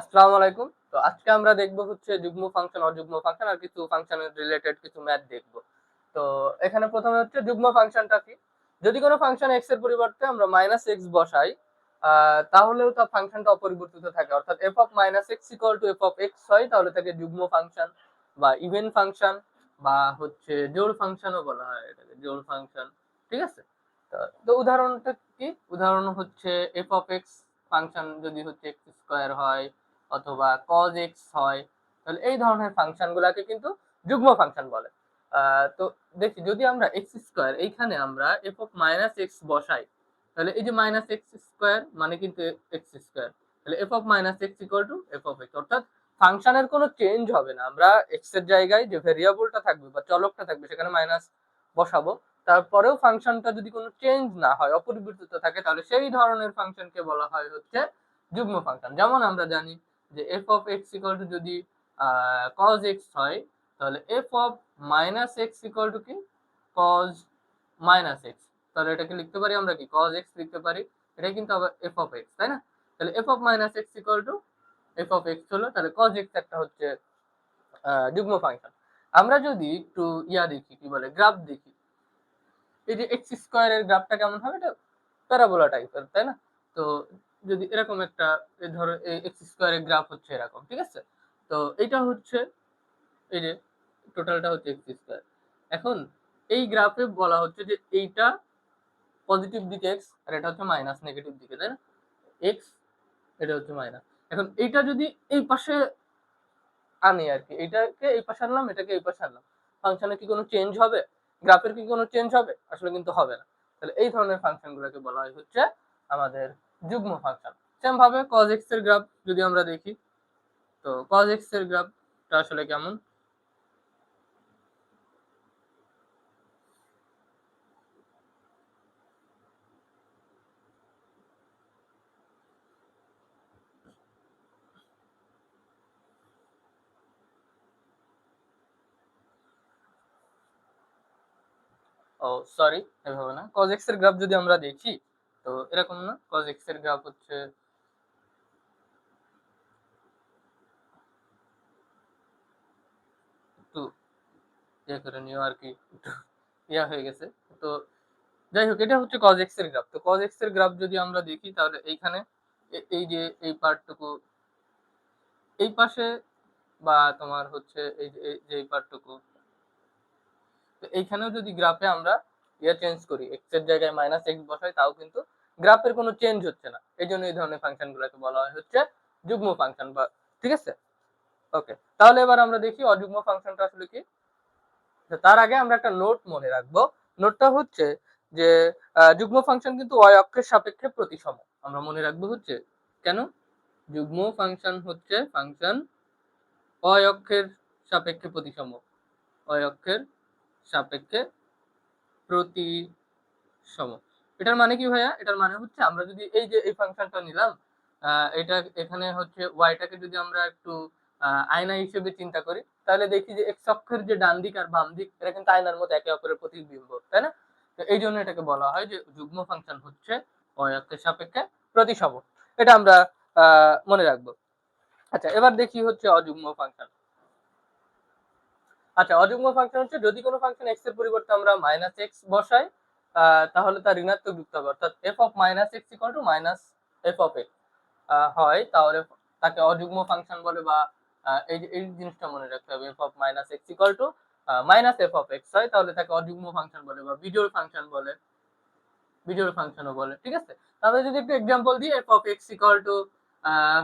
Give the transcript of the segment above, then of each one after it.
আসসালামু আলাইকুম। তো আজকে আমরা দেখব হচ্ছে যুগ্ম ফাংশন অযুগ্ম ফাংশন আর কিছু ফাংশনের রিলেটেড কিছু ম্যাথ দেখব। তো এখানে প্রথমে হচ্ছে যুগ্ম ফাংশনটা কি? যদি কোনো ফাংশন এক্সের পরিবর্তে আমরা মাইনাস এক্স বসাই তাহলেও তার ফাংশনটা অপরিবর্তিত থাকে। অর্থাৎ f of minus x equal to f of x হয়, তাহলে তাকে যুগ্ম ফাংশন বা ইভেন ফাংশন বা হচ্ছে জোড় ফাংশনও বলা হয় এটাকে, জোড় ফাংশন ঠিক আছে? তো উদাহরণটা কি? উদাহরণ হচ্ছে এফ অফ এক্স ফাংশন যদি হচ্ছে এক্স স্কোয়ার হয় অথবা cos x হয়, তাহলে এই ধরনের ফাংশন গুলাকে কিন্তু যুগ্ম ফাংশন বলে। তো দেখি, যদি আমরা এক্স স্কোয়ার এইখানে আমরা এফ অফ মাইনাস এক্স বসাই, তাহলে এই যে মাইনাস এক্স স্কোয়ার মানে কিন্তু এক্স স্কোয়ার তাহলে f of minus x equal to f of x অর্থাৎ ফাংশনের কোনো চেঞ্জ হবে না। আমরা এক্সের জায়গায় যে ভেরিয়েবলটা থাকবে বা চলকটা থাকবে, সেখানে মাইনাস বসাবো। তারপরেও ফাংশনটা যদি কোনো চেঞ্জ না হয়, অপরিবর্তিত থাকে, তাহলে সেই ধরনের ফাংশনকে বলা হয় হচ্ছে যুগ্ম ফাংশন যেমন আমরা জানি যে f of x equal to যদি কজ এক্স হয়, তাহলে f of minus x equal to কি? কজ মাইনাস এক্স তাহলে এটাকে লিখতে পারি আমরা কি? কজ এক্স লিখতে পারি। এটা কিন্তু আবার এফ অফ এক্স তাই না? তাহলে f of minus x equal to f of x হলো, তাহলে কজ এক্স একটা হচ্ছে যুগ্ম ফাংশন। আমরা যদি একটু ইয়া দেখি, কি বলে গ্রাফ দেখি। এই যে এক্স স্কোয়ারের গ্রাফটা কেমন হবে? এটা প্যারাবোলা টাইপের তাই না? তো যদি এরকম একটা এই ধরো এক্স স্কোয়ারের গ্রাফ হচ্ছে এরকম, ঠিক আছে? তো এটা হচ্ছে, এই যে টোটালটা হচ্ছে এক্স স্কোয়ার এখন এই গ্রাফে বলা হচ্ছে যে এইটা পজিটিভ দিকে এক্স আর এটা হচ্ছে মাইনাস নেগেটিভ দিকে, তাই না? এক্স এটা হচ্ছে মাইনাস এখন এইটা যদি এই পাশে আনি আর কি, এইটাকে এই পাশে আনলাম, এটাকে এই পাশে আনলাম ফাংশনে কি কোনো চেঞ্জ হবে? গ্রাফের কি কোনো চেঞ্জ হবে? আসলে কিন্তু হবে না। তাহলে এই ধরনের ফাংশনগুলোকে বলা হয় হচ্ছে আমাদের যুগ্ম ফাংশন। সেম ভাবে cos x এর গ্রাফ যদি আমরা দেখি, তো cos x এর গ্রাফটা আসলে কেমন? ও সরি এভাবে না। cos x এর গ্রাফ যদি আমরা দেখি তো এরকম না? cos x এর গ্রাফ হচ্ছে একটু ইয়ে করে নিও আর কি, একটু ইয়া হয়ে গেছে। তো যাই হোক, এটা হচ্ছে এর গ্রাফ তো এর গ্রাফ যদি আমরা দেখি, তাহলে এইখানে এই যে এই পার্টটুকু, এই পাশে বা তোমার হচ্ছে এই- যে, এই পার্টটুকু, তো এইখানেও যদি গ্রাফে আমরা ইয়ে চেঞ্জ করি এক্সের জায়গায় মাইনাস এক্স বসাই, তাও কিন্তু গ্রাফের কোনো চেঞ্জ হচ্ছে না। এই জন্য এই ধরনের ফাংশন গুলোকে বলা হয় হচ্ছে যুগ্ম ফাংশন বা ঠিক আছে? ওকে তাহলে এবার আমরা দেখি অযুগ্ম ফাংশনটা আসলে কি? তার আগে আমরা একটা নোট মনে রাখব। নোটটা হচ্ছে যে যুগ্ম ফাংশন কিন্তু y অক্ষের সাপেক্ষে প্রতিসম। আমরা মনে রাখব হচ্ছে কেন? যুগ্ম ফাংশন হচ্ছে ফাংশন y অক্ষের সাপেক্ষে প্রতিসম। y অক্ষের সাপেক্ষে প্রতিসম। এটার মানে কি ভাইয়া? এটার মানে হচ্ছে আমরা যদি এই যে এই ফাংশনটা নিলাম এটা এখানে হচ্ছে ওয়াইটাকে যদি আমরা একটু আয়না হিসেবে চিন্তা করি, তাহলে দেখি যে এক্স অক্ষের যে ডান দিক আর বাম দিক এটা কিন্তু আয়নার মতো একে অপরের প্রতিবিম্ব, তাই না? তো এই জন্য এটাকে বলা হয় যে যুগ্ম ফাংশন হচ্ছে ওয়াই অক্ষের সাপেক্ষে প্রতিসম এটা আমরা মনে রাখব। আচ্ছা এবার দেখি হচ্ছে অযুগ্ম ফাংশন। আচ্ছা অযুগ্ম ফাংশন হচ্ছে যদি কোনো ফাংশন এক্সের পরিবর্তে আমরা মাইনাস এক্স বসাই তাহলে তার ঋণাত্মক যুক্ত হবে। অর্থাৎ f of minus x equal to minus f of x হয়। তাহলে তাকে অযুগ্ম ফাংশন বলে বা এই এই জিনিসটা মনে রাখতে হবে। F of minus x equal to minus f of x হয়। তাহলে তাকে অযুগ্ম ফাংশন বলে বা বিজোড় ফাংশন বলে। বিজোড় ফাংশনও বলে। ঠিক আছে? তাহলে যদি একটু এক্সাম্পল দিই f of x equal to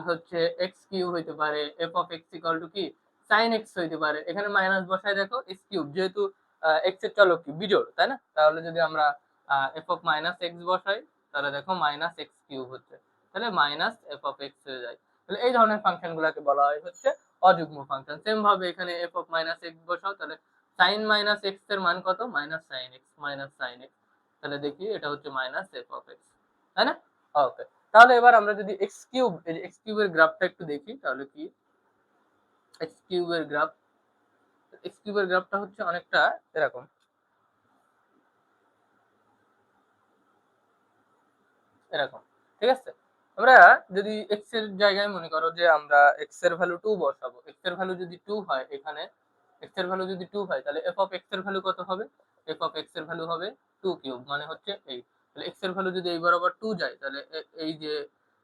হচ্ছে এক্স কিউ হইতে পারে। F of x equal to কি? সাইন এক্স হইতে পারে। এখানে মাইনাস বসায় দেখো এক্স কিউব যেহেতু এক্সের চলক কি? বিজোড়, তাই না? তাহলে যদি আমরা এফ অফ মাইনাস এক্স বসাই, তাহলে দেখো মাইনাস এক্স কিউব হচ্ছে। তাহলে মাইনাস এফ অফ এক্স হয়ে যায়। তাহলে এই ধরনের ফাংশন গুলাকে বলা হয় হচ্ছে অযুগ্ম ফাংশন সেম ভাবে এখানে এফ অফ মাইনাস এক্স বসাও, তাহলে সাইন মাইনাস এক্সের মান কত? Minus sine x minus sine x তাহলে দেখি, এটা হচ্ছে মাইনাস এফ অফ এক্স তাই না? ওকে তাহলে এবার আমরা যদি এক্স কিউব এক্স কিউবের গ্রাফটা একটু দেখি, তাহলে কি? এক্স কিউবের গ্রাফ এক্স কিউবের গ্রাফটা হচ্ছে অনেকটা এরকম। এরকম, ঠিক আছে? আমরা যদি এক্সের জায়গায় মনে করো যে আমরা এক্সের ভ্যালু টু বসাবো এক্সের ভ্যালু যদি টু হয় এখানে এক্সের ভ্যালু যদি টু হয়, তাহলে এফ অফ এক্সের ভ্যালু কত হবে? এফ অফ এক্সের ভ্যালু হবে টু কিউব মানে হচ্ছে এইট তাহলে এক্সের ভ্যালু যদি এই বরাবর টু যায়, তাহলে এই যে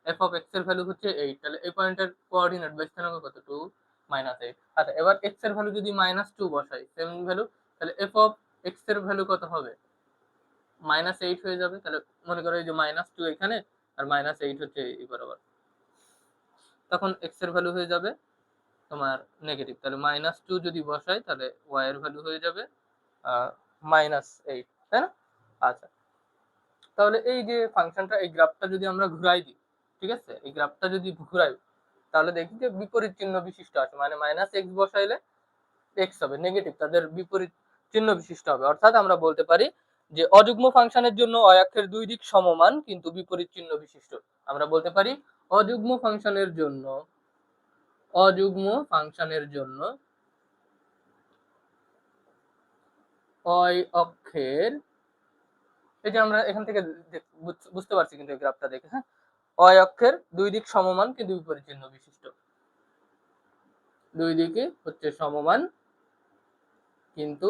এফ অফ এক্সের ভ্যালু হচ্ছে এইট তাহলে এই পয়েন্টের কোঅর্ডিনেট বা স্থানাঙ্ক কত? টু মাইনাস এইট আচ্ছা এবার এক্সের ভ্যালু যদি মাইনাস টু বসাই সেম ভ্যালু তাহলে এফ অফ এক্সের ভ্যালু কত হবে? মাইনাস এইট হয়ে যাবে, তাহলে মনে করো এই যে মাইনাস টু এখানে, আর মাইনাস এইট হচ্ছে এই বরাবর। তখন এক্সের ভ্যালু হয়ে যাবে তোমার নেগেটিভ তাহলে মাইনাস টু যদি বসাই, তাহলে ওয়াই এর ভ্যালু হয়ে যাবে মাইনাস এইট তাই না? আচ্ছা তাহলে এই যে ফাংশনটা এই গ্রাফটা যদি আমরা ঘুরাই দিই, ঠিক আছে? এই গ্রাফটা যদি ঘুরাই তাহলে দেখি যে বিপরীত চিহ্ন বিশিষ্ট আছে। মানে মাইনাস এক্স বসাইলে এক্স হবে নেগেটিভ তাদের বিপরীত চিহ্ন বিশিষ্ট হবে। অর্থাৎ আমরা বলতে পারি যে অযুগ্ম ফাংশনের জন্য অয়াক্ষের দুই দিক সমমান, কিন্তু বিপরীত চিহ্ন বিশিষ্ট। আমরা বলতে পারি অযুগ্ম ফাংশনের জন্য, অযুগ্ম ফাংশনের জন্য অয় অক্ষের, এই যে আমরা এখান থেকে বুঝ- বুঝতে পারছি কিন্তু এই গ্রাফটা দেখে হ্যাঁ? অয় অক্ষের দুই দিক সমমান কিন্তু বিপরীত চিহ্ন বিশিষ্ট? দুই দিকে হচ্ছে সমমান কিন্তু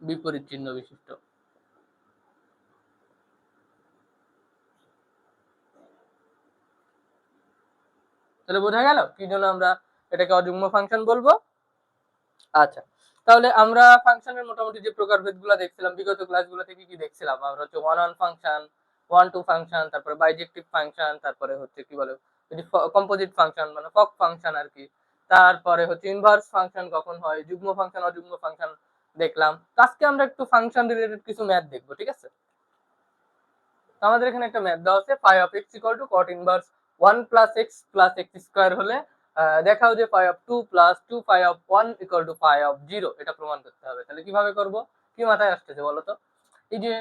বিপরীত চিহ্ন বিশিষ্ট। তাহলে বোঝা গেল? কি জন্য আমরা এটাকে অযুগ্ম ফাংশন বলব? আচ্ছা তাহলে আমরা ফাংশনের মোটামুটি যে প্রকারভেদগুলো দেখছিলাম, বিগত ক্লাসগুলো থেকে কি দেখছিলাম? আমরা হচ্ছে one one function onto function তারপরে বাইজেক্টিভ ফাংশন তারপরে হচ্ছে কি বলে কম্পোজিট ফাংশন মানে ফক ফাংশন আর কি, তারপরে হচ্ছে ইনভার্স ফাংশন কখন হয়, যুগ্ম ফাংশন অযুগ্ম ফাংশন দেখলাম আজকে আমরা একটু ফাংশন রিলেটেড কিছু ম্যাথ দেখব, ঠিক আছে? আমাদের এখানে একটা ম্যাথ দেওয়া আছে phi of x equal to cot inverse one plus x plus x square হলে দেখাও যে phi of two plus two phi of one equal to phi of zero এটা প্রমাণ করতে হবে, তাহলে কীভাবে করব, কি মাথায় আসতেছে বলো তো? এই যে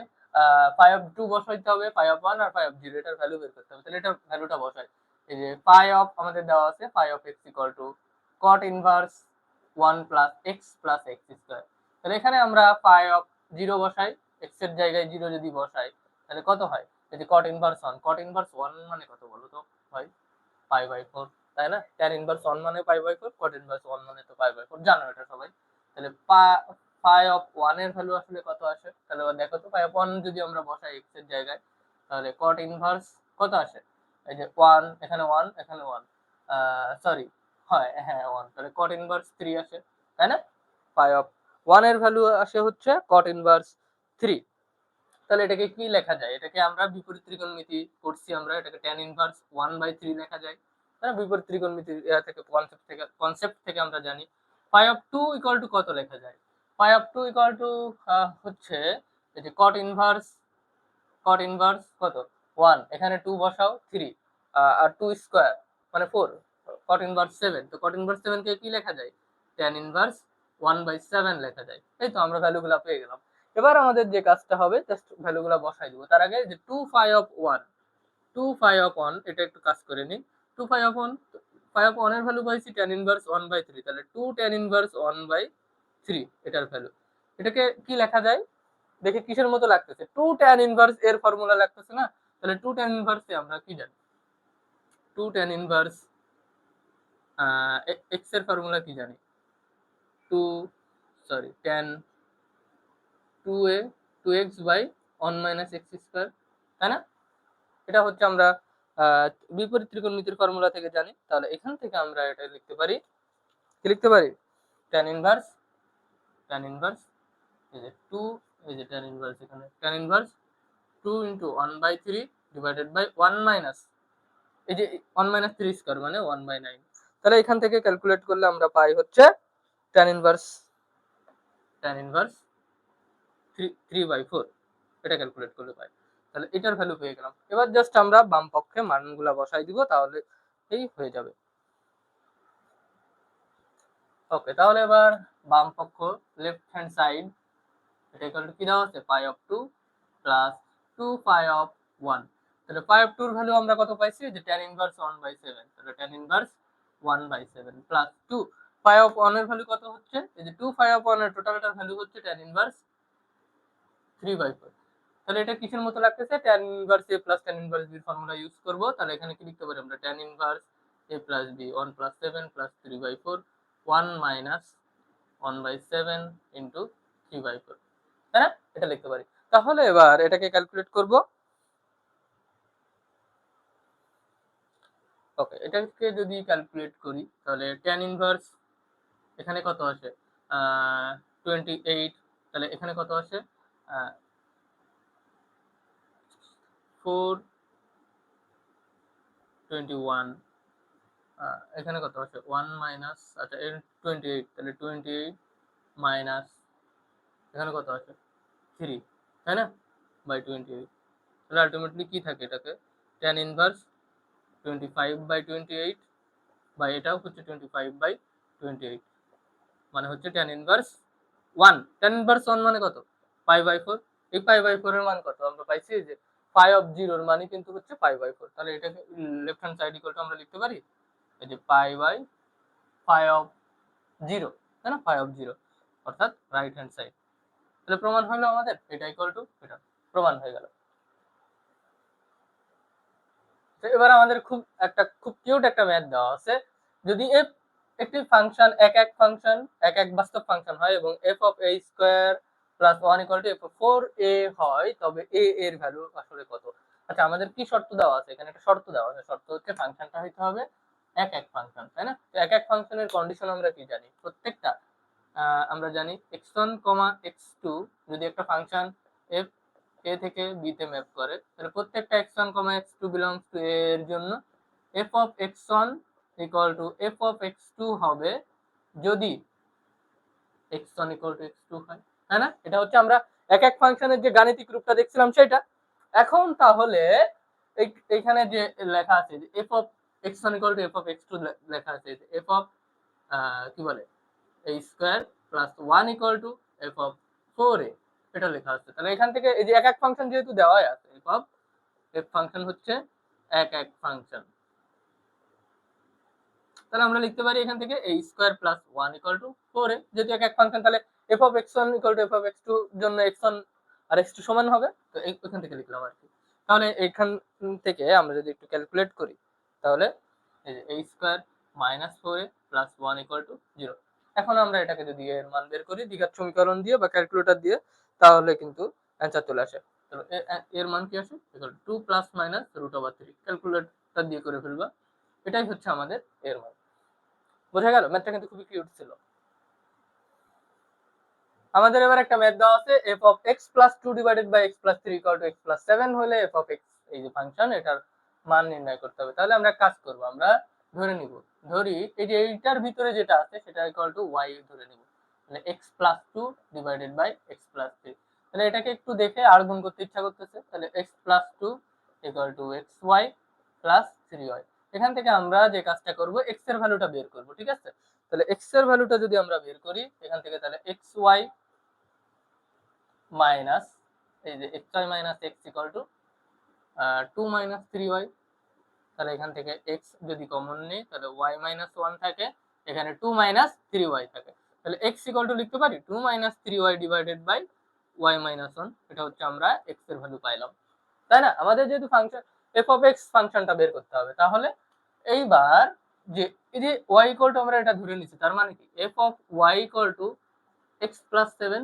ফাই অফ টু বসাইতে হবে ফাই অফ ওয়ান আর ফাই অফ জিরো এটার ভ্যালু বের করতে হবে। তাহলে এটার ভ্যালুটা বসাই। এই যে ফাই অফ আমাদের দেওয়া আছে phi of x equal to cot inverse one plus x plus x square তাহলে এখানে আমরা ফাই অফ জিরো বসাই এক্সের জায়গায় জিরো যদি বসাই, তাহলে কত হয়? যদি cot inverse one cot inverse one মানে কত বলো তো হয় পাই বাই ফোর তাই না? ট্যান ইনভার্স ওয়ান মানে pi by four cot inverse one মানে তো পাই বাই ফোর জানো এটা সবাই? তাহলে পাই অফ ওয়ানের ভ্যালু আসলে কত আসে? তাহলে দেখো তো পাই অফ ওয়ান যদি আমরা বসাই এক্সের জায়গায়, তাহলে কট ইনভার্স কত আসে? এই যে ওয়ান এখানে ওয়ান এখানে ওয়ান সরি হয় হ্যাঁ ওয়ান তাহলে কট ইনভার্স থ্রি আসে, তাই না? ফাই অফ ওয়ানের ভ্যালু আসে হচ্ছে কট ইনভার্স থ্রি তাহলে এটাকে কি লেখা যায়? এটাকে আমরা বিপরীত ত্রিকোণমিতি করছি আমরা, এটাকে tan inverse one by three লেখা যায় তাহলে বিপরীত ত্রিকোণমিতি থেকে কনসেপ্ট থেকে কনসেপ্ট থেকে আমরা জানি pi of two equal to কত লেখা যায়? Pi of two equal to হচ্ছে যে কট ইনভার্স কট ইনভার্স কত? ওয়ান এখানে টু বসাও থ্রি আর টু স্কোয়ার মানে ফোর কট ইনভার্স সেভেন তো কট ইনভার্স সেভেনকে কি লেখা যায়? Tan inverse one by seven লেখা যায়। এই তো আমরা ভ্যালুগুলো পেয়ে গেলাম। এবার আমাদের যে কাজটা হবে জাস্ট ভ্যালুগুলো বসাই দিব। তার আগে যে two phi of one two phi of one এটা একটু কাজ করে নিই। Two phi of one phi of ওয়ানের ভ্যালু পাইছি tan inverse one by three তাহলে two tan inverse one by three এটার ভ্যালু এটাকে কি লেখা যায়? দেখে কিসের মতো লাগতেছে? টু টেন ইনভার্স এর ফর্মুলা লাগতেছে না? তাহলে টু টেন ইনভার্সে আমরা কি জানি? টু টেন ইনভার্স এক্সের ফর্মুলা কি জানি? Two sorry tan two a two x by one minus x square তাই না? এটা হচ্ছে আমরা বিপরীত ত্রিকোণমিতির ফর্মুলা থেকে জানি। তাহলে এখান থেকে আমরা এটা লিখতে পারি। কি লিখতে পারি? ট্যান ইনভার্স ট্যান ইনভার্স এই যে টু এই যে ট্যান ইনভার্স এখানে। Tan inverse two into one by three divided by one minus এই যে ওয়ান মাইনাস থ্রি স্কোয়ার মানে ওয়ান বাই নাইন তাহলে এখান থেকে ক্যালকুলেট করলে আমরা পাই হচ্ছে tan inverse tan inverse three three by four এটা ক্যালকুলেট করলে পাই। তাহলে এটার ভ্যালু পেয়ে গেলাম। এবার জাস্ট আমরা বাম পক্ষে মানগুলা বসাই দিব, তাহলে এই হয়ে যাবে। ওকে তাহলে এবার বাম পক্ষ লেফট হ্যান্ড সাইড এটা ইকুয়াল টু কি দেওয়া আছে pi of two plus two pi of one তাহলে পাই অফ টুর ভ্যালু আমরা কত পাইছি? যে tan inverse one by seven তাহলে tan inverse one by seven plus two pi of ওয়ানের ভ্যালু কত হচ্ছে? এই যে টু পাই অফ ওয়ানের টোটালটার ভ্যালু হচ্ছে tan inverse three by four তাহলে এটা কিসের মতো লাগতেছে? Tan inverse a plus tan inverse b formula use করব। তাহলে এখানে কি লিখতে পারি আমরা? Tan inverse a plus b one plus seven plus three by four one minus one by seven into three by four তাই না? এটা লিখতে পারি। তাহলে এবার এটাকে ক্যালকুলেট করব। ওকে এটাকে যদি ক্যালকুলেট করি, তাহলে ট্যান ইনভার্স এখানে কত আসে? টোয়েন্টি এইট তাহলে এখানে কত আসে? ফোর টোয়েন্টি ওয়ান এখানে কত আছে? ওয়ান মাইনাস আচ্ছা এর টোয়েন্টি এইট তাহলে টোয়েন্টি এইট মাইনাস এখানে কত আছে? থ্রি তাই না? বাই টোয়েন্টি এইট তাহলে আলটিমেটলি কী থাকে এটাকে? Tan inverse twenty five by twenty eight বা এটাও হচ্ছে twenty five by twenty eight মানে হচ্ছে tan inverse one tan inverse one মানে কত? ফাইভ বাই ফোর এই ফাইভ বাই ফোরের মান কত? আমরা পাইছি যে ফাইভ অফ জিরোর মানে কিন্তু হচ্ছে ফাইভ বাই ফোর তাহলে এটাকে লেফট হ্যান্ড সাইড ইকুয়ালটা আমরা লিখতে পারি? এই যে pi by phi of zero তাই না? ফাইভ অফ জিরো অর্থাৎ রাইট হ্যান্ড সাইড তাহলে প্রমাণ হলো আমাদের, এটা ইকুয়াল টু এটা, প্রমাণ হয়ে গেল। এবার আমাদের খুব একটা, খুব কিউট একটা ম্যাথ দেওয়া আছে। যদি এফ একটি ফাংশন এক এক ফাংশন এক এক বাস্তব ফাংশন হয় এবং f of a square plus one equal to f four a হয়, তবে এ এর ভ্যালু আসলে কত? আচ্ছা আমাদের কি শর্ত দেওয়া আছে? এখানে একটা শর্ত দেওয়া আছে। শর্ত হচ্ছে ফাংশনটা হইতে হবে এক এক ফাংশন তাই না? তো এক এক ফাংশনের কন্ডিশন আমরা কি জানি? প্রত্যেকটা আমরা জানি x one comma x two যদি একটা ফাংশন এফ এ থেকে বি তে ম্যাপ করে, তাহলে প্রত্যেকটা x one comma x two belongs to এর জন্য f of x one equal to f of x two হবে যদি x one equal to x two হয়, তাই না? এটা হচ্ছে আমরা এক এক ফাংশনের যে গাণিতিক রূপটা দেখছিলাম সেটা। এখন তাহলে এইখানে যে লেখা আছে যে f of x one equal to f লেখা আছে। এফ অফ কি বলে? A square plus one equal to f of four a এটা লেখা আছে। তাহলে এখান থেকে এই যে এক এক ফাংশন যেহেতু দেওয়াই আছে এফ অফ এফ ফাংশন হচ্ছে এক এক ফাংশন তাহলে আমরা লিখতে পারি এখান থেকে a square plus one equal to four a যেহেতু এক এক ফাংশন তাহলে f of x one equal to f of x two জন্য এক্স ওয়ান আর এক্স টু সমান হবে। তো এখান থেকে লিখলাম আর কি। তাহলে এখান থেকে আমরা যদি একটু ক্যালকুলেট করি তাহলে, এই square minus four a plus one equal to zero এখন আমরা এটাকে যদি এর মান বের করি, দ্বিঘাত সমীকরণ দিয়ে বা ক্যালকুলেটর দিয়ে, তাহলে কিন্তু অ্যান্সার চলে আসে। তাহলে এর মান কি আসে? Two plus minus root over three calculator দিয়ে করে ফেলবা। এটাই হচ্ছে আমাদের এর মান। বোঝা গেল? ম্যাথটা কিন্তু খুবই কিউট ছিল। আমাদের এবার একটা ম্যাথ দেওয়া আছে f of x plus two divided by x plus three equal to x plus seven হলে এফ অফ এক্স এই যে ফাংশন এটার মান নির্ণয় করতে হবে। তাহলে আমরা কাজ করব, আমরা ধরে নিব। ধরি, এই যে এইটার ভিতরে যেটা আছে, সেটা ইকুয়াল টু ওয়াই ধরে নিব। মানে x plus two divided by x plus three তাহলে এটাকে একটু দেখে আর গুণ করতে ইচ্ছা করতেছে। তাহলে x plus two equal to x y plus three y এখান থেকে আমরা যে কাজটা করব এক্সের ভ্যালুটা বের করব, ঠিক আছে? তাহলে এক্সের ভ্যালুটা যদি আমরা বের করি, এখান থেকে তাহলে এক্স ওয়াই মাইনাস এই যে x y minus x equal to two minus three y তাহলে এখান থেকে এক্স যদি কমন নেই, তাহলে ওয়াই মাইনাস ওয়ান থাকে, এখানে টু মাইনাস থ্রি ওয়াই থাকে। তাহলে এক্স ইকাল টু লিখতে পারি two minus three y divided by y minus one এটা হচ্ছে আমরা এক্সের ভ্যালু পাইলাম। তাই না? আমাদের যেহেতু ফাংশন এফ অফ এক্স ফাংশনটা বের করতে হবে, তাহলে এইবার যে, এই যে ওয়াই ইকুয়াল টু আমরা এটা ধরে নিচ্ছি, তার মানে কি? F of y equal to x plus seven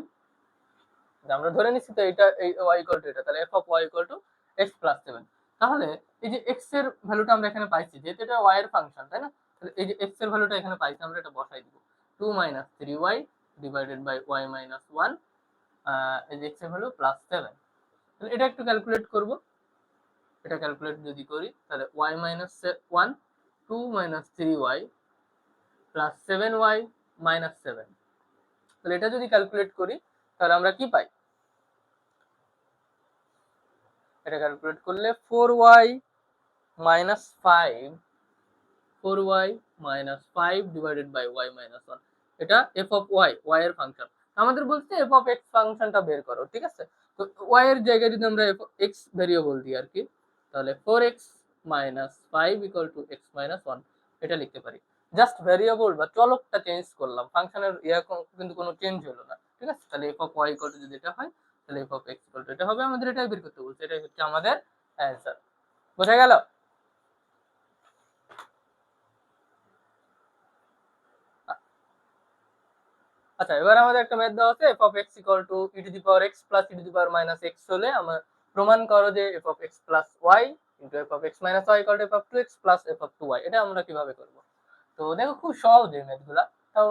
আমরা ধরে নিচ্ছি তো এটা, এই ওয়াই ইকুয়াল টু এটা, তাহলে f of y equal to x plus seven তাহলে এই যে এক্সের ভ্যালুটা আমরা এখানে পাইছি, যেহেতু এটা ওয়াই এর ফাংশন তাই না? তাহলে এই যে এক্সের ভ্যালুটা এখানে পাইছি, আমরা এটা বসাই দিব। Two minus three y divided by y minus one এই যে এক্সের ভ্যালু প্লাস সেভেন তাহলে এটা একটু ক্যালকুলেট করব। এটা ক্যালকুলেট যদি করি, তাহলে y minus one two minus three y plus seven y minus seven তাহলে এটা যদি ক্যালকুলেট করি, তাহলে আমরা কি পাই? এটা ক্যালকুলেট করলে four y minus five four y minus five divided by y minus one এটা এফ অফ ওয়াই ওয়াই এর ফাংশন আমাদের বলছে এফ অফ এক্স ফাংশনটা বের করো, ঠিক আছে? তো ওয়াই এর জায়গায় যদি আমরা এফ এক্স ভেরিয়েবল দিই আর কি তাহলে four x minus five equal to x minus one এটা লিখতে পারি। জাস্ট ভেরিয়েবল বা চলকটা চেঞ্জ করলাম ফাংশনের ইয়া কিন্তু কোনো চেঞ্জ হলো না, ঠিক আছে? তাহলে f of y equal to যদি এটা হয় এটা হবে আমাদের, এটাই বের করতে বলছে, এটাই হচ্ছে আমাদের অ্যান্সার বোঝা গেল? আচ্ছা এবার আমাদের একটা দেওয়া আছে f of x equal to e to the power x plus e to the power minus x হলে আমার প্রমাণ করো যে f of x plus y into f of x minus y equal to f of two x plus f of two y এটা আমরা কীভাবে করব? তো দেখো, খুব সহজ এই ম্যাথগুলা তাও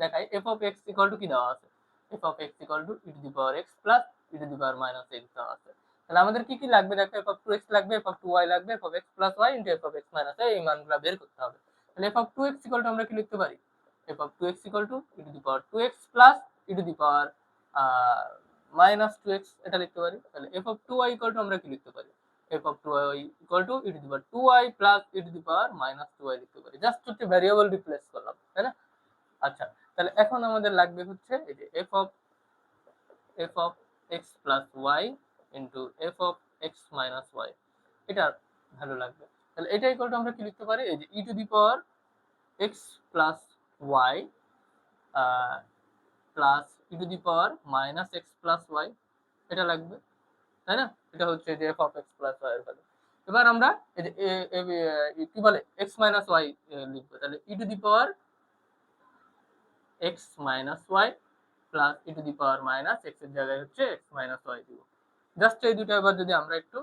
দেখাই f of x equal to কি দেওয়া আছে? F of x equal to e to the power x plus e to the power minus x দেওয়া আছে। তাহলে আমাদের কি কি লাগবে? দেখো এফ অফ টু এক্স লাগবে এফ অফ টু ওয়াই লাগবে f of x plus y into f of x minus এই মানগুলো বের করতে হবে। তাহলে f of two x equal to আমরা কি লিখতে পারি? F of 2x equal to e to the power 2x plus e to the power uh, minus 2x এটা লিখতে পারি। তাহলে f of 2y equal to আমরা কি লিখতে পারি? F of 2y equal to e to the power 2y plus e to the power minus 2y লিখতে পারি। জাস্ট হচ্ছে ভ্যারিয়েবল রিপ্লেস করলাম তাই না? আচ্ছা তাহলে এখন আমাদের লাগবে হচ্ছে এই যে f of f of x plus y into f of x minus y এটা ভ্যালু লাগবে। তাহলে এটা ইকুয়াল টু আমরা কি লিখতে পারি? এই যে to the power x plus y uh, plus e to the power minus x plus y এটা লাগবে তাই না? এটা হচ্ছে যে f of x plus y এর ভ্যালু এবার আমরা এই যে কি বলে? এক্স মাইনাস ওয়াই লিখব। তাহলে e to the power x minus y plus e to the power minus এক্সের জায়গায় হচ্ছে এক্স মাইনাস ওয়াই দিব। জাস্ট এই দুটো এবার যদি আমরা একটু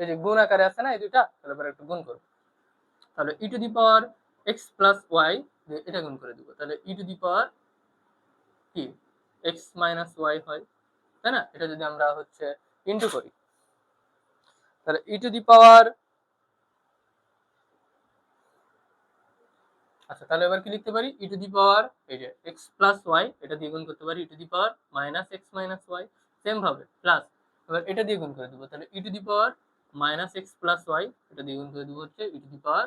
এই যে গুণ আকারে আছে না এই দুটা তাহলে এবার একটু গুণ করব। তাহলে e to the power x plus y এটা গুণ করে দিব। তাহলে ই টু দি পাওয়ার কি? এক্স মাইনাস ওয়াই হয়, তাই না? এটা যদি আমরা হচ্ছে ইন্টু করি। তাহলে ই টু দি পাওয়ার আচ্ছা তাহলে এবার কি লিখতে পারি? ই টু দি পাওয়ার এই যে এক্স প্লাস ওয়াই এটা দিয়ে গুণ করতে পারি e to the power minus x minus y same ভাবে প্লাস এবার এটা দিয়ে গুণ করে দেবো, তাহলে e to the power minus x plus y এটা দিয়ে গুণ করে দেবো হচ্ছে e to the power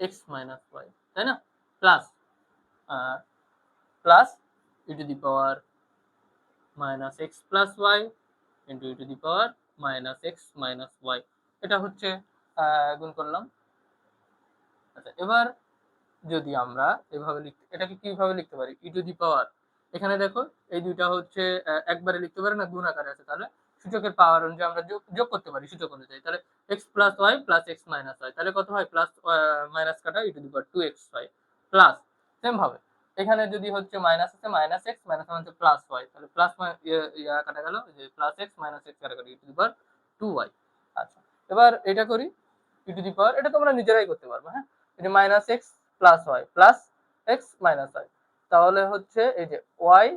x minus y তাই না? Plus plus e to the power minus x plus y into e to the power minus x minus y এটা হচ্ছে গুণ করলাম। আচ্ছা এবার যদি আমরা এভাবে লিখতে, এটাকে কীভাবে লিখতে পারি? ই টু দি পাওয়ার এখানে দেখো, এই দুইটা হচ্ছে একবারে লিখতে পারি না, গুণ আকারে আছে। তাহলে সূচকের পাওয়ার অনুযায়ী আমরা যোগ করতে পারি সূচক অনুযায়ী। তাহলে x plus y plus x minus y তাহলে কত হয়? প্লাস মাইনাস কাটা e to the power two x y plus same ভাবে। এখানে যদি হচ্ছে মাইনাস আছে মাইনাস এক্স মাইনাস হচ্ছে প্লাস ওয়াই তাহলে প্লাস ইয়া কাটা গেল যে প্লাস এক্স মাইনাস এক্স কাটা কাটা e to the power two y আচ্ছা এবার এটা করি ই টু দি পাওয়ার এটা তোমরা নিজেরাই করতে পারবে হ্যাঁ? যে minus x plus y plus x minus y তাহলে হচ্ছে এই যে ওয়াই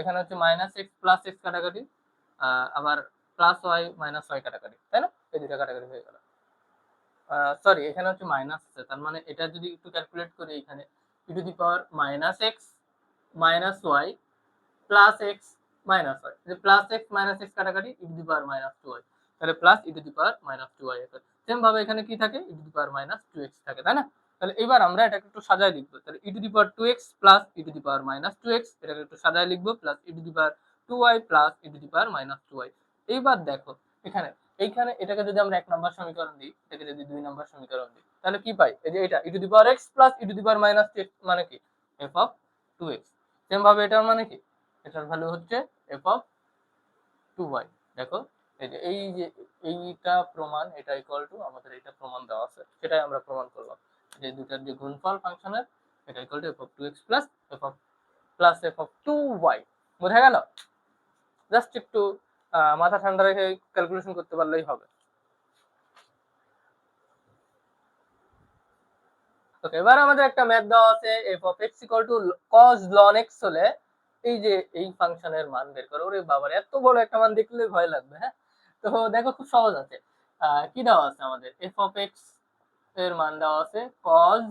এখানে হচ্ছে মাইনাস এক্স প্লাস এক্স কাটাকাটি আবার প্লাস ওয়াই মাইনাস ওয়াই কাটাকাটি তাই না? এই দুটা কাটাকাটি হয়ে গেল। সরি এখানে হচ্ছে মাইনাস আছে, তার মানে এটা যদি একটু ক্যালকুলেট করি এখানে e to the power minus x minus y plus x minus y যে প্লাস এক্স মাইনাস এক্স কাটাকাটি e to the power minus two y তাহলে plus e to the power minus two y same ভাবে এখানে কি থাকে? E to the power minus two x থাকে, তাই না? তাহলে এবার আমরা এটাকে একটু সাজায় লিখব। তাহলে e to the power two x plus e to the power minus two x এটাকে একটু সাজায় লিখব plus e to the power two y plus e to the power minus two y এইবার দেখো, এখানে, এইখানে এটাকে যদি আমরা এক নম্বর সমীকরণ দিই, এটাকে যদি দুই নম্বর সমীকরণ দিই, তাহলে কি পাই? এই যে এটা e to the power x plus e to the power minus two x মানে কি? F of two x same ভাবে এটার মানে কি? এটার ভ্যালু হচ্ছে এফ অফ টু ওয়াই দেখো, এই যে এই যে, এইটা প্রমাণ, এটা ইকুয়াল টু আমাদের এটা প্রমাণ দেওয়া আছে, সেটাই আমরা প্রমাণ করলাম। যে দুটার যে গুণফল ফাংশনের এটা equal to f of two x plus f of plus f of two y বোঝা গেল? জাস্ট একটু মাথা ঠান্ডা রেখে ক্যালকুলেশন করতে পারলেই হবে। ওকে এবার আমাদের একটা ম্যাথ দেওয়া আছে f of x equal to cos ln x হলে, এই যে, এই ফাংশনের মান বের করো। ওরে বাবার, এত বড় একটা মান দেখলে ভয় লাগবে হ্যাঁ? তো দেখো, খুব সহজ আছে। কি দেওয়া আছে আমাদের? এফ অফ এক্স এর মান দেওয়া আছে cos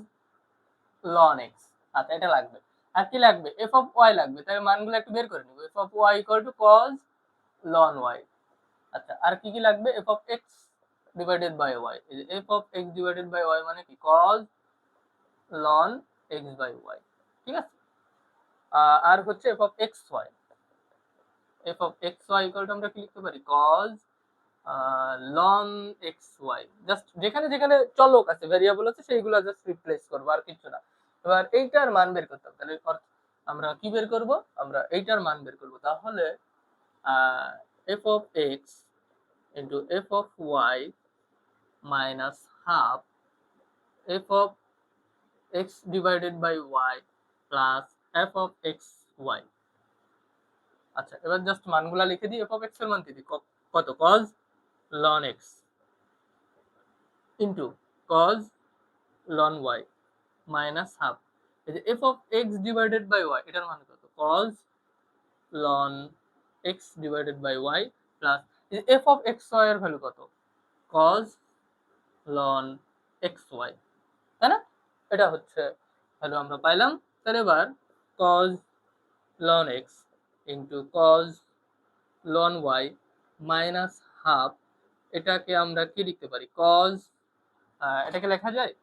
ln x আচ্ছা এটা লাগবে। আর কি লাগবে? এফ অফ ওয়াই লাগবে। তাই মানগুলো একটু বের করে নিব। F of y to cos ln y আচ্ছা আর কি কি লাগবে? F of x divided by y f of x divided by y মানে কি? cos ln x by y ঠিক আছে? আর হচ্ছে f of x y f of x y equal আমরা কি লিখতে পারি? cos ln x y just যেখানে যেখানে চলক আছে ভেরিয়েবল আছে, সেইগুলো জাস্ট রিপ্লেস করব, আর কিছু না। এবার এইটার মান বের করতে হবে। তাহলে আমরা কি বের করব? আমরা এইটার মান বের করব। তাহলে f of x into f of y minus half f of x divided by y plus f of x y আচ্ছা এবার জাস্ট মানগুলা লিখে দিই। এফ অফ এক্সের মান কি কত? Cos ln x into cos ln y minus half এই যে f of x divided by y এটার মান কত? Cos ln x divided by y plus f of x y এর ভ্যালু কত? কজ লন এক্স ওয়াই তাই না? এটা হচ্ছে ভ্যালু আমরা পাইলাম। তাহলে এবার cos ln x into cos ln y minus half এটাকে আমরা কি লিখতে পারি? কজ এটাকে লেখা যায়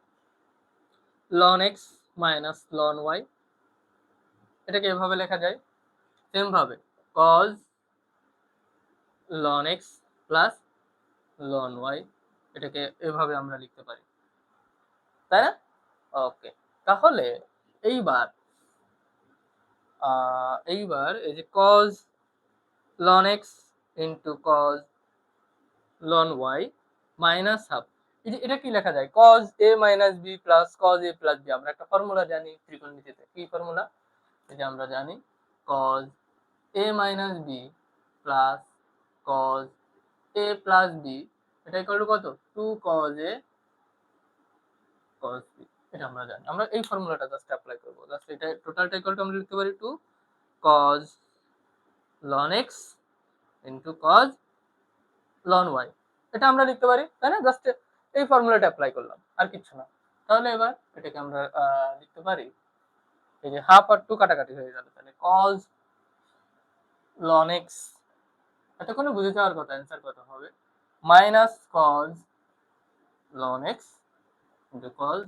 ln x minus ln y এটাকে এভাবে লেখা যায় সেম ভাবে cos ln x plus ln y এটাকে এভাবে আমরা লিখতে পারি। তাই না? ওকে তাহলে এইবার এইবার এই যে cos ln x into cos ln y minus half এটা কি লেখা যায়? Cos a minus b plus cos a plus b আমরা একটা ফর্মুলা জানি ত্রিকোণমিতিতে। কি ফর্মুলা যে আমরা জানি cos a minus b plus cos a plus b এটা ইকুয়াল টু কত? Two cos a cos b এটা আমরা জানি। আমরা এই ফর্মুলাটা জাস্ট অ্যাপ্লাই করব। জাস্ট এটা টোটালটা ইকুয়াল টু আমরা লিখতে পারি two cos ln x into cos ln y এটা আমরা লিখতে পারি, তাই না? জাস্ট এই ফর্মুলাটা অ্যাপ্লাই করলাম, আর কিছু না। তাহলে এবার এটাকে আমরা লিখতে পারি, এই যে হাফ আর টু কাটাকাটি হয়ে গেল, তাহলে কজ লন এক্স এতক্ষণে বুঝে যাওয়ার কথা অ্যান্সার কত হবে minus cos ln x into cos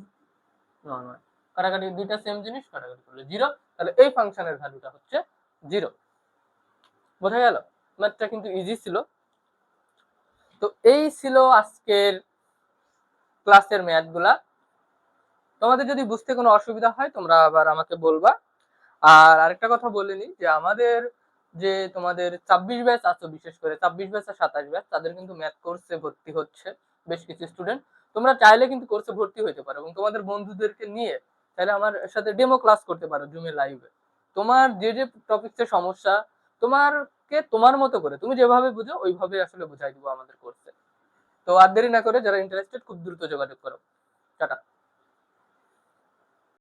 ln y কাটাকাটি, দুইটা সেম জিনিস, কাটাকাটি করলে জিরো তাহলে এই ফাংশনের ভ্যালুটা হচ্ছে জিরো বোঝা গেল? ম্যাথটা কিন্তু ইজি ছিল। তো এই ছিল আজকের ক্লাসের ম্যাথগুলা তোমাদের যদি বুঝতে কোনো অসুবিধা হয়, তোমরা আবার আমাকে বলবা। আর আরেকটা কথা বলে নিই যে, আমাদের যে তোমাদের ছাব্বিশ ব্যাচ আছে, বিশেষ করে ছাব্বিশ ব্যাচ আর সাতাশ ব্যাচ, তাদের কিন্তু ম্যাথ কোর্সে ভর্তি হচ্ছে বেশ কিছু স্টুডেন্ট। তোমরা চাইলে কিন্তু কোর্সে ভর্তি হতে পারো এবং তোমাদের বন্ধুদেরকে নিয়ে চাইলে আমার সাথে ডেমো ক্লাস করতে পারো জুমে লাইভে। তোমার যে যে টপিকসের সমস্যা তোমারকে তোমার মতো করে। তুমি যেভাবে বুঝো, ওইভাবে আসলে বুঝাই দিব আমাদের কোর্সে তো আর দেরি না করে যারা ইন্টারেস্টেড খুব দ্রুত যোগাযোগ করো। টাটা।